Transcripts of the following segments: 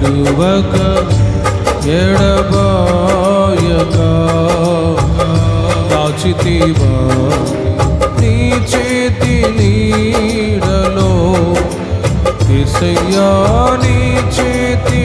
విడువక ఎడబాయక. దాచితివా నీ చేతి నీడలో. ఎసయ్యా నీ చేతి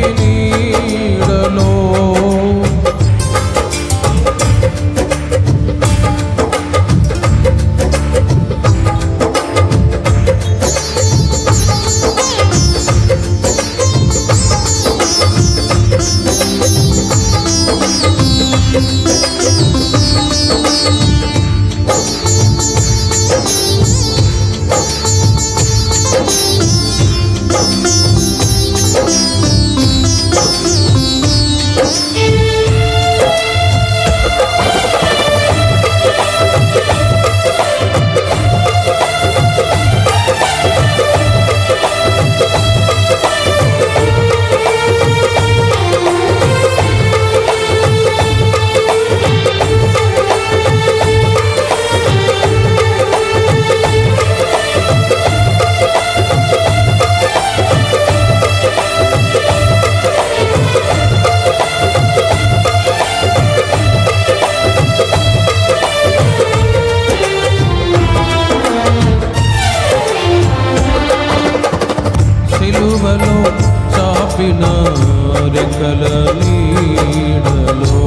రెక్కల నీడలో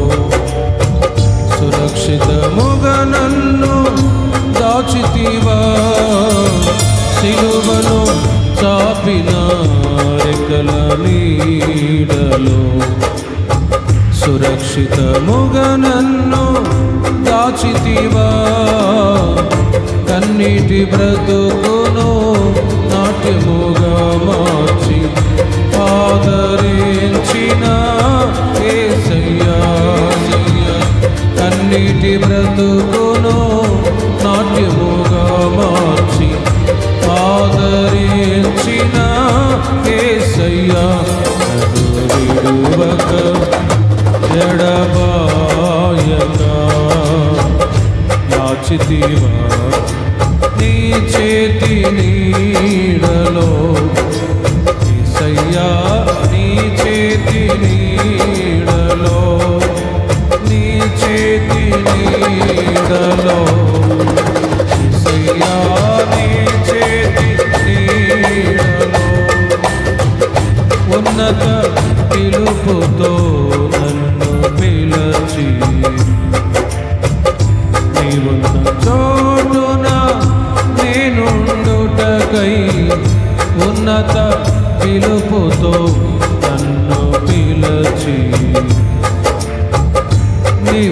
సురక్షితముగా నన్ను దాచితివా. సిలువలో చాపిన రెక్కల నీడలో సురక్షితముగా నన్ను దాచితివా. కన్నీటి బ్రతుకును నాట్యముగా మార్చి ఆదరించిన ఏసయ్యా కన్నీటి బ్రతుకును నాట్యముగా మార్చి ఆదరించిన ఏసయ్యా నన్ను విడువక ఎడబాయక యాచితివా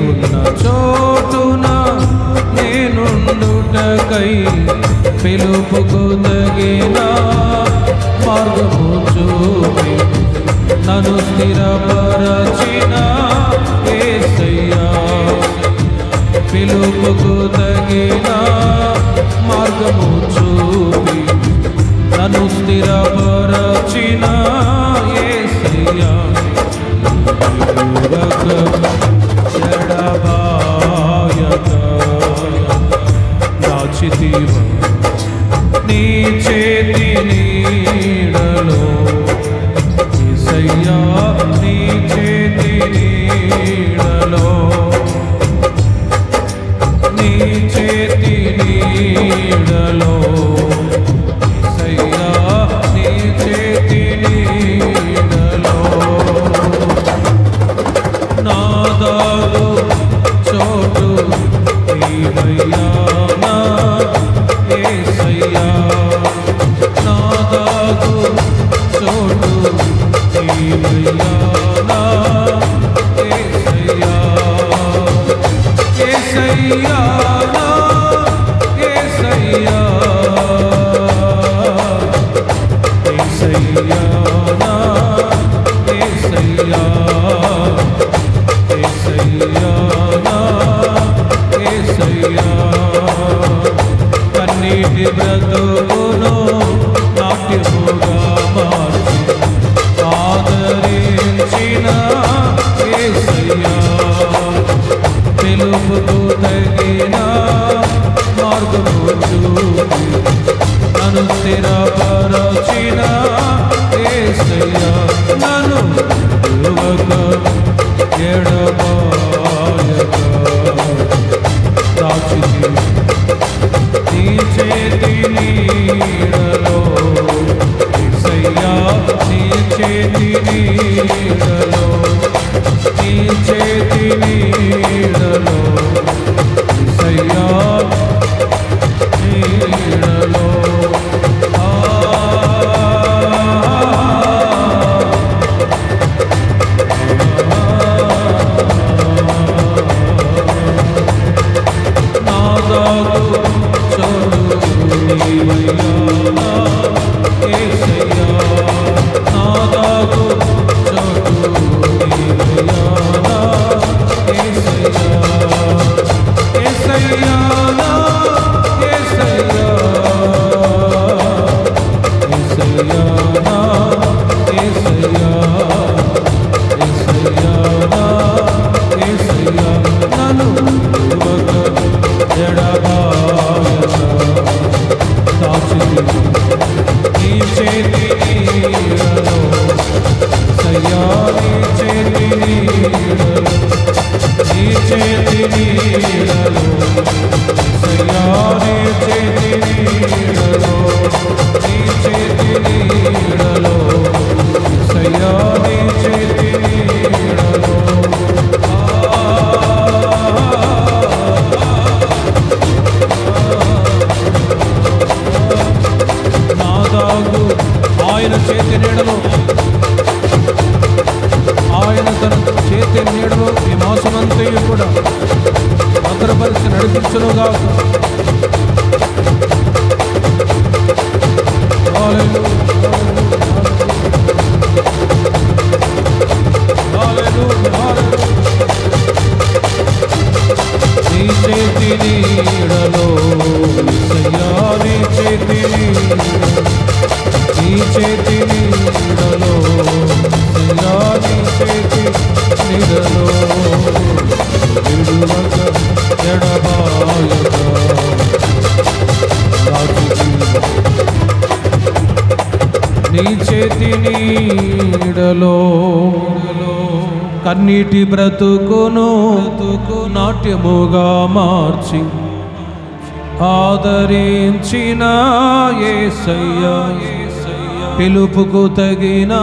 ఉన్న చోటున నేనుండుటకై పిలుపుకు తగిన మార్గము చూపి నన్ను స్థిరపరచిన ఏసయ్యా. పిలుపుకు తగిన మార్గము చూపి నన్ను స్థిరపరచిన నీ చేతి నీడలో. నీటి బ్రతుకును నాట్యముగా మార్చి ఆదరించిన యేసయ్యా పిలుపుకు తగిన మార్గము చూపి నన్ను స్థిరపరచిన ఏసయ్యా. నన్ను నన్ను నీ నీ చేతి నీడలో కన్నీటి బ్రతుకును నాట్యముగా మార్చి ఆదరించిన యేసయ్యా పిలుపుకు తగిన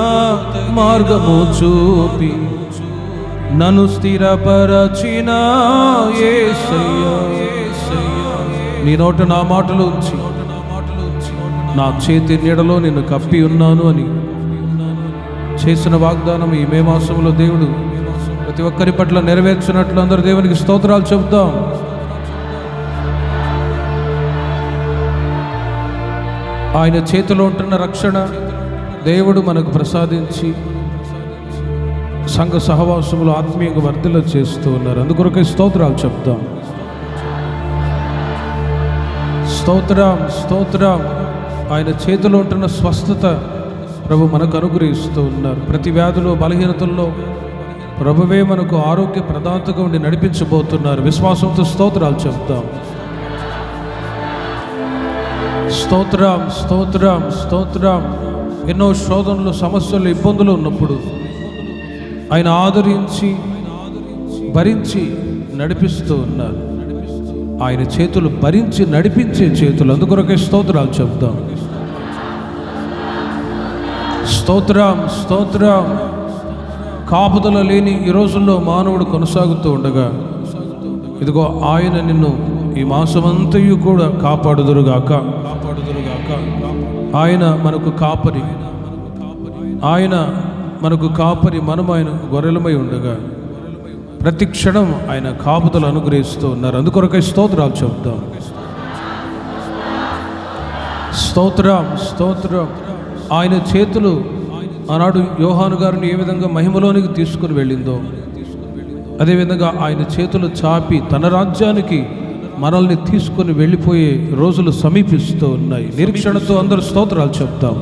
మార్గము చూపి నన్ను స్థిరపరచిన యేసయ్యా నీ నోట నా మాటలు ఉంచి నా చేతి నీడలో నిన్ను కప్పి ఉన్నాను అని. చేసిన వాగ్దానం ఈ మే మాసంలో దేవుడు ప్రతి ఒక్కరి పట్ల నెరవేర్చినట్లు అందరూ దేవునికి స్తోత్రాలు చెబుతాం. ఆయన చేతిలో ఉంటున్న రక్షణ దేవుడు మనకు ప్రసాదించి సంఘ సహవాసములు ఆత్మీయంగా వర్ధల చేస్తూ ఉన్నారు. అందుకొరకే స్తోత్రాలు చెప్తాం స్తోత్రం స్తోత్రం. ఆయన చేతిలో ఉంటున్న స్వస్థత ప్రభు మనకు అనుగ్రహిస్తూ ఉన్నారు. ప్రతి వ్యాధులు బలహీనతల్లో ప్రభువే మనకు ఆరోగ్య ప్రదాతగా ఉండి నడిపించబోతున్నారు. విశ్వాసంతో స్తోత్రాలు చెప్తాం స్తోత్రం స్తోత్రం స్తోత్రం. ఎన్నో శోధనలు సమస్యలు ఇబ్బందులు ఉన్నప్పుడు ఆయన ఆదరించి భరించి నడిపిస్తూ ఉన్నారు. ఆయన చేతులు భరించి నడిపించే చేతులు. అందుకొరకే స్తోత్రాలు చెప్తాం స్తోత్రం స్తోత్రం. కాపుదల లేని ఈ రోజుల్లో మానవుడు కొనసాగుతూ ఉండగా ఇదిగో ఆయన నిన్ను ఈ మాసమంతయు కూడా కాపాడుదురుగాక. కాపాడుదురుగాక ఆయన మనకు కాపరి. ఆయన మనకు కాపరి మనం ఆయన గొర్రెలమై ఉండగా ప్రతి క్షణం ఆయన కాపుదలు అనుగ్రహిస్తూ ఉన్నారు. అందుకొరకై స్తోత్రాలు చెప్తాం స్తోత్రం స్తోత్రం. ఆయన చేతులు ఆనాడు యోహాను గారిని ఏ విధంగా మహిమలోనికి తీసుకుని వెళ్ళిందో అదేవిధంగా ఆయన చేతులు చాపి తన రాజ్యానికి మనల్ని తీసుకొని వెళ్ళిపోయే రోజులు సమీపిస్తూ ఉన్నాయి. నిరీక్షణతో అందరూ స్తోత్రాలు చెప్తాం.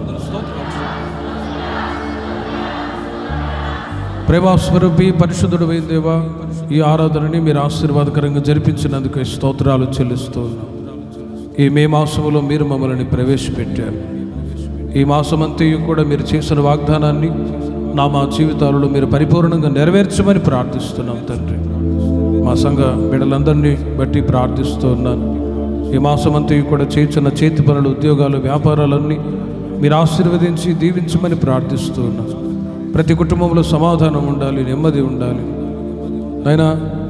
ప్రేమాస్వరూపి పరిశుద్ధుడు దేవా ఈ ఆరాధనని మీరు ఆశీర్వాదకరంగా జరిపించినందుకు స్తోత్రాలు చెల్లిస్తూ ఈ మే మాసంలో మీరు మమ్మల్ని ప్రవేశపెట్టారు. ఈ మాసమంతయు కూడా మీరు చేసిన వాగ్దానాన్ని నా మా జీవితాలలో మీరు పరిపూర్ణంగా నెరవేర్చమని ప్రార్థిస్తున్నాం తండ్రి. మా సంఘ బిడ్డలందరినీ బట్టి ప్రార్థిస్తూ ఉన్నాను. ఈ మాసమంతయు కూడా చేస్తున్న చేతి పనులు ఉద్యోగాలు వ్యాపారాలన్నీ మీరు ఆశీర్వదించి దీవించమని ప్రార్థిస్తూ ఉన్నాను ప్రతి కుటుంబంలో సమాధానం ఉండాలి నెమ్మది ఉండాలి. అయినా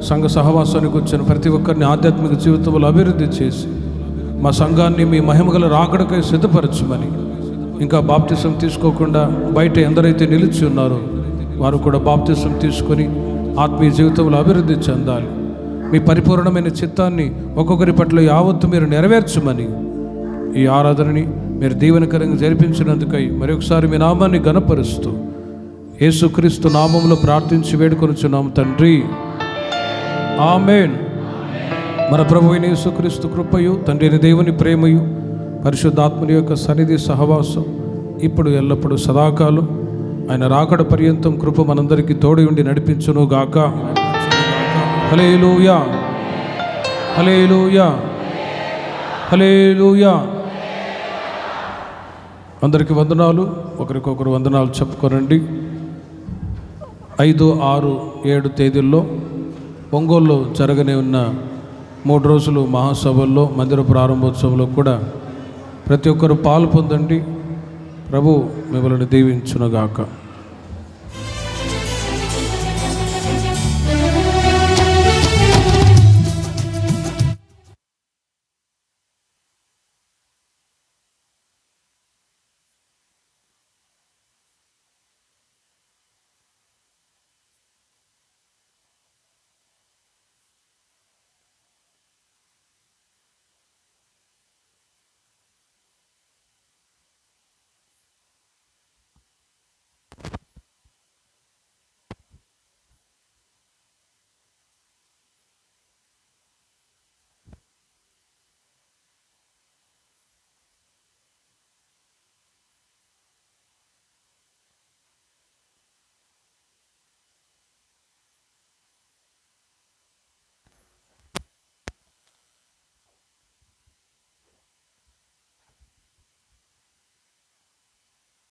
సంఘ సహవాసానికి వచ్చిన ప్రతి ఒక్కరిని ఆధ్యాత్మిక జీవితంలో అభివృద్ధి చేసి మా సంఘాన్ని మీ మహిమగల రాకడకై సిద్ధపరచమని ఇంకా బాప్తిసం తీసుకోకుండా బయట ఎందరైతే నిలిచి ఉన్నారో వారు కూడా బాప్తిసం తీసుకొని ఆత్మీయ జీవితంలో అభివృద్ధి చెందాలి. మీ పరిపూర్ణమైన చిత్తాన్ని ఒక్కొక్కరి పట్ల యావత్తు మీరు నెరవేర్చమని ఈ ఆరాధనని మీరు దీవెనకరంగా జరిపించినందుకై మరొకసారి మీ నామాన్ని గనపరుస్తూ యేసుక్రీస్తు నామంలో ప్రార్థించి వేడుకొనుచున్నాం తండ్రి. ఆమెన్. మన ప్రభు అయిన యేసుక్రీస్తు కృపయు తండ్రిని దేవుని ప్రేమయు పరిశుద్ధాత్మని యొక్క సన్నిధి సహవాసం ఇప్పుడు ఎల్లప్పుడూ సదాకాలం. ఆయన రాకడ పర్యంతం కృప మనందరికీ తోడి ఉండి నడిపించును గాక. హలేలుయా హలేలుయా హలేలుయా అందరికీ వందనాలు. ఒకరికొకరు వందనాలు చెప్పుకోరండి ఐదు ఆరు ఏడు తేదీల్లో ఒంగోలులో జరగనే ఉన్న మూడు రోజులు మహాసభల్లో మందిర ప్రారంభోత్సవంలో కూడా ప్రతి ఒక్కరు పాలు పొందండి. ప్రభు మిమ్మల్ని దీవించునుగాక.